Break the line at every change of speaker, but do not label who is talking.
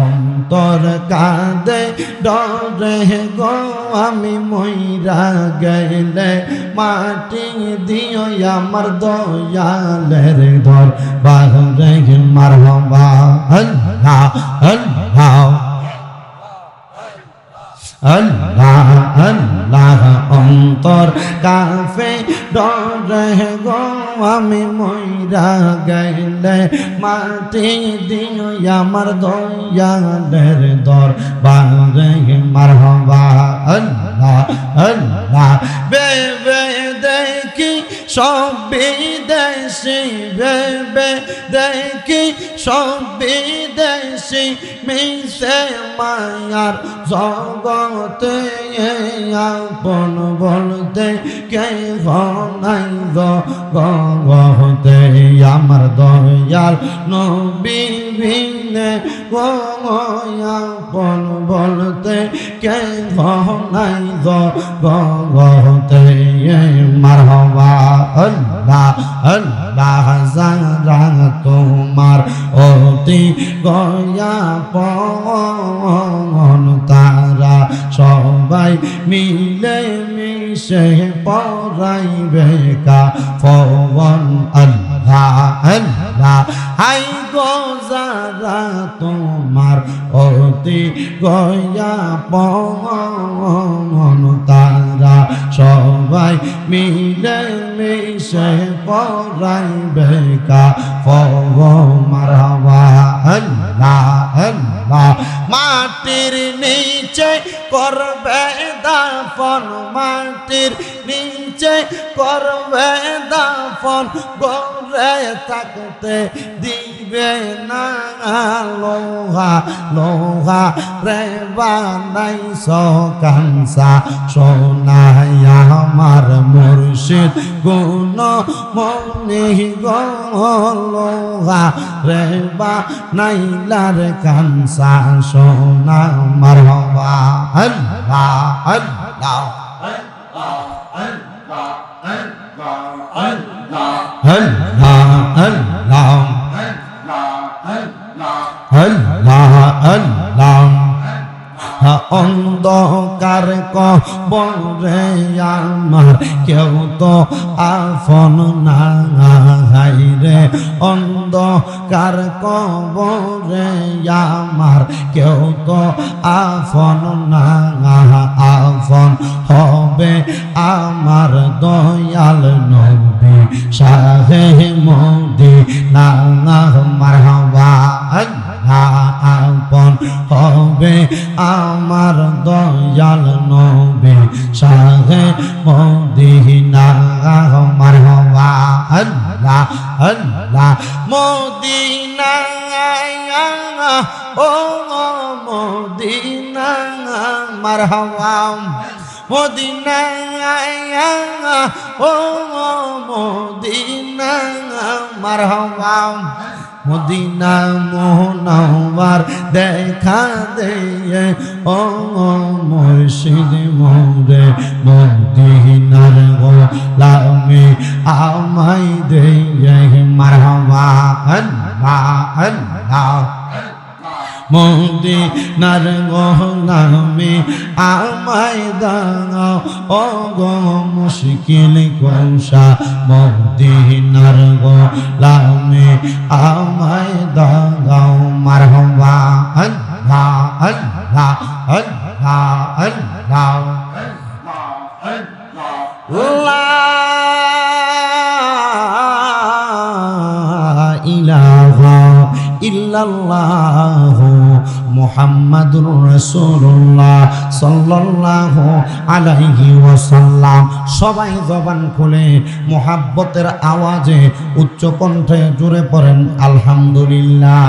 অন্তর কাঁদে ডরে গো আমি মইরা গেলে মাটি দিও আমার দয়ালের ধর বাহরে মারহবা আল্লাহ আল্লাহ আল্লাহ আল্লাহ অন্তর কাফে ডরে গো, আমি মইরা গেলে মাটি দিও আমার দয়ালের দর বারে মারহবা আল্লাহ আল্লাহ বেবে দেখি সব বিদেশি বেবে দেখি সব বিদেশি মিশে মায়ার জগতে আপন বলতে কে নাই গতে আমার দয়াল নবী ভিনে বলতে কে নাই গতে মারহবা আল্লাহ আল্লাহ গয়া পন তারা সবাই মিলে মিশে পড়াইবে কা পবন আল্লাহ হাই গো যারা তোমার অতি গয়া পন তারা সবাই মিলে মিশে পড়াইবে কা পব মারবা আল্লাহ আল্লাহ মাটির নিচে করবে দাফন মাটির নিচে করবে দাফন গরে থাকতে দিবে না লোহা লোহা রে বানাই সকানসা। সোনাই আমার মুর্শিদ, গুণ মনি লোহা রে বানাইলার কানসা। সোনা মারহবা আল্লাহ আল্লাহ আল্লাহ আল্লাহ আল্লাহ। আল্লাহ অন্ধকার কবরে আমার কেউ তো আফন নাই রে অন্ধকার কবরে আমার কেউ তো আফন না আফন হবে আমার দয়াল নবী শাহে দয়াল নবী শাহে মদিনা মারহাবা আল্লাহ আল্লাহ মদিনা, ও মদিনা মারহাবা মদিনা, ও মদিনা মারহাবা মদিনা মোহনার দেখা দে ও মুর্শিদ মোরে মদিনার গোলামি আমাই দে মারহাবা আল্লাহ আল্লাহ। মদিনার গোলামি আমায় দাও, ও গো মুশকিল কৌশা মদিনার গোলামি আমায় ইলাহা ইল্লাল্লাহ মুহাম্মাদুর রাসূলুল্লাহ সাল্লাল্লাহু আলাইহি ওয়াসাল্লাম সবাই জবান খুলে মোহাব্বতের আওয়াজে উচ্চ কণ্ঠে জুড়ে পড়েন, আলহামদুলিল্লাহ।